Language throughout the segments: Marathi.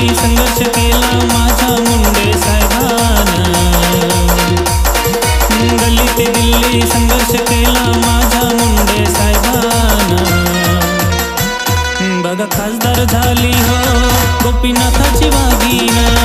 मी संघर्ष केला माझ्या मुंडे साहेबान. गल्ली ते दिल्ली संघर्ष केला माझ्या मुंडे साहेबान. बघा खासदार झाली हो गोपीनाथाची वागीना.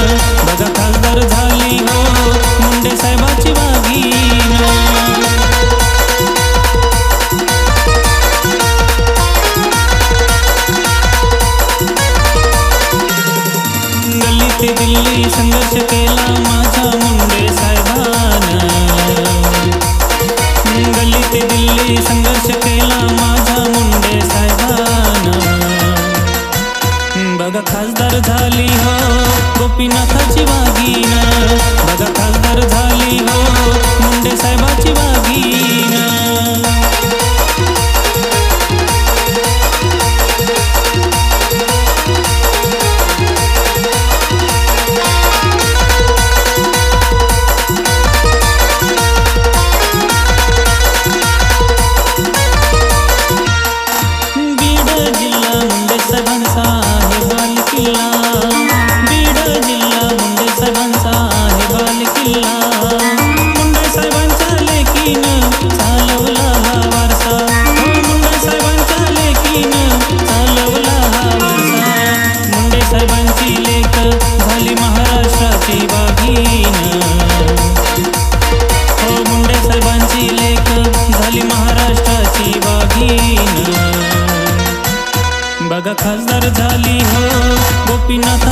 बघा खासदार झाली हो. गोपीनाथाची वाघीण. बघा खासदार झाली हो. मुंडे साहेबाची वाघीण. झाली महाराष्ट्राची बागीन हो मुंडे साहेबांची लेख झाली महाराष्ट्राची वाघीण बघा खासदार झाली हो गोपीनाथ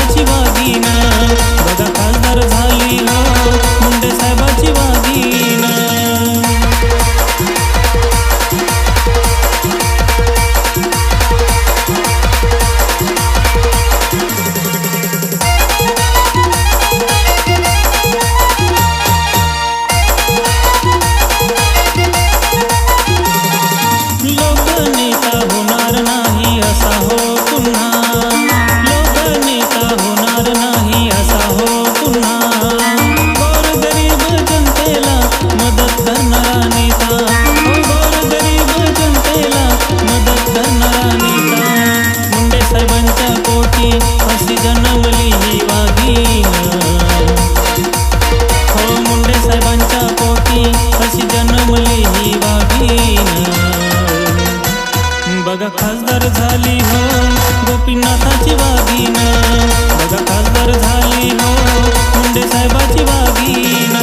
खासदार झाली हो गोपीनाथाची वाघीण बघा खासदार झाली हो मुंडे साहेबाची वाघीण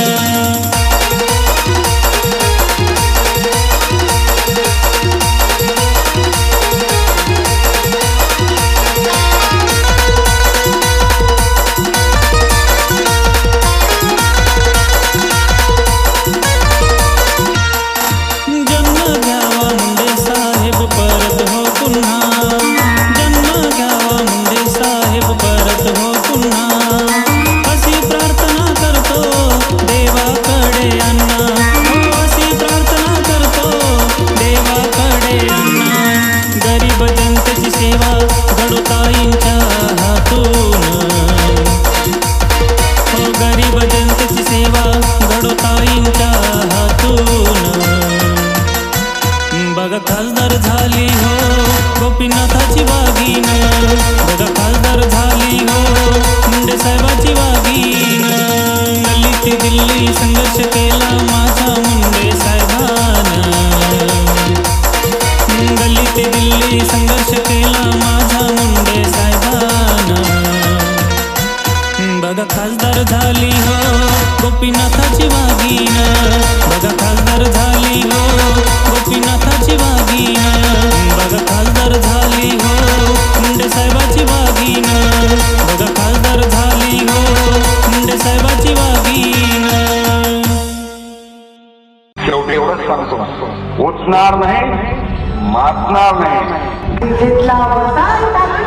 गरीब सेवा घडोताईंच्या हातून? ते संघर्ष केला माझ्या मुंडे साहेबानं. बघा खासदार झाली हो गोपीनाथाची वाघीण बघा खासदार झाली हो गोपीनाथाची वाघीण बघा खासदार झाली हो मुंडे साहेबाची वाघीण बघा खासदार झाली हो मुंडे साहेबाची वाघीण शेवटी एवढंच सांगतो. उठणार नाही मातणार में। घेतला होता